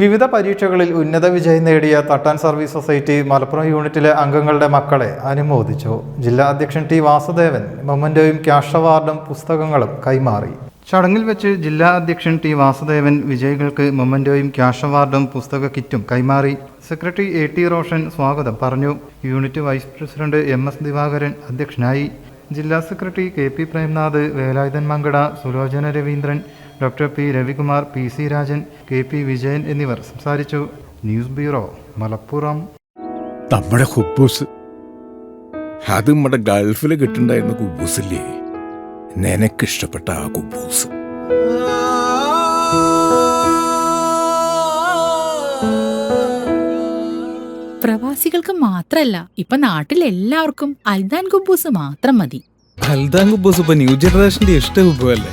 വിവിധ പരീക്ഷകളിൽ ഉന്നത വിജയം നേടിയ തട്ടാൻ സർവീസ് സൊസൈറ്റി മലപ്പുറം യൂണിറ്റിലെ അംഗങ്ങളുടെ മക്കളെ അനുമോദിച്ചു. ജില്ലാ അധ്യക്ഷൻ ടി വാസുദേവൻ മൊമന്റോയും ക്യാഷ് അവാർഡും പുസ്തകങ്ങളും കൈമാറി. ചടങ്ങിൽ വെച്ച് ജില്ലാ അധ്യക്ഷൻ ടി വാസുദേവൻ വിജയികൾക്ക് മൊമന്റോയും ക്യാഷ് അവാർഡും പുസ്തക കിറ്റും കൈമാറി. സെക്രട്ടറി എ ടി റോഷൻ സ്വാഗതം പറഞ്ഞു. Unit vice president M S Divakaran അധ്യക്ഷനായി. ജില്ലാ secretary K P Premnath Velayudhan Mankada Sulochana Raveendran doctor P Ravikumar P C Rajan K P Vijayan എന്നിവർ സംസാരിച്ചു. News bureau Malappuram. നമ്മുടെ ഹുബൂസ് അത് നമ്മുടെ ഗൾഫിൽ കിട്ടുണ്ടായിരുന്ന കുബൂസില്ലേ? നിനക്കിഷ്ടപ്പെട്ട ആ കുബൂസ്. പ്രവാസികൾക്ക് മാത്രല്ല ഇപ്പൊ നാട്ടിൽ എല്ലാവർക്കും അൽദാൻ കുബൂസ് മാത്രം മതി. അൽദാൻ കുബൂസ് ഇപ്പൊ ന്യൂ ജനറേഷന്റെ ഇഷ്ട കുബുവല്ലേ